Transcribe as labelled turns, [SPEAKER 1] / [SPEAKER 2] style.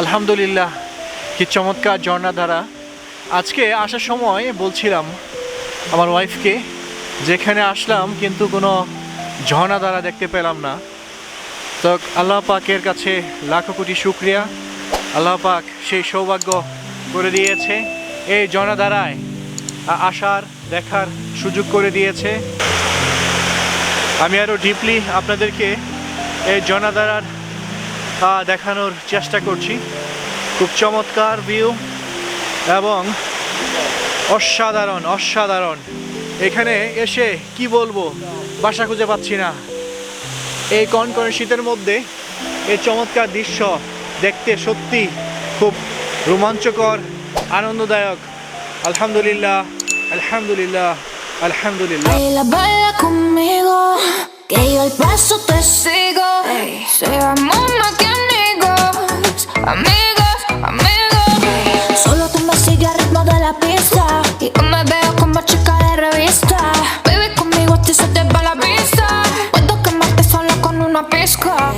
[SPEAKER 1] আলহামদুলিল্লাহ কি চমৎকার ঝর্ণাধারা আজকে আসার সময় বলছিলাম আমার ওয়াইফকে যেখানে আসলাম কিন্তু কোনো ঝর্ণাধারা দেখতে পেলাম না। তো আল্লাহ পাকের কাছে লাখো কোটি শুক্রিয়া। আল্লাহ পাক সেই সৌভাগ্য করে দিয়েছে এই ঝর্ণাধারায় আসার দেখার সুযোগ করে দিয়েছে। আমি আরও ডিপলি আপনাদেরকে এই আহ, দেখানোর চেষ্টা করছি। খুব চমৎকার ভিউ এবং অসাধারণ অসাধারণ। এখানে এসে কি বলব, বাসা খুঁজে পাচ্ছি না। এই কনকনে শীতের মধ্যে এই চমৎকার দৃশ্য দেখতে সত্যি খুব রোমাঞ্চকর, আনন্দদায়ক। আলহামদুলিল্লাহ আলহামদুলিল্লাহ আলহামদুলিল্লাহ।
[SPEAKER 2] Amigos, amigos. Solo tú me sigues al ritmo de la pista y yo me veo como chica de revista. Baby, conmigo a ti se te va la vista. Puedo quemarte solo con una pizca.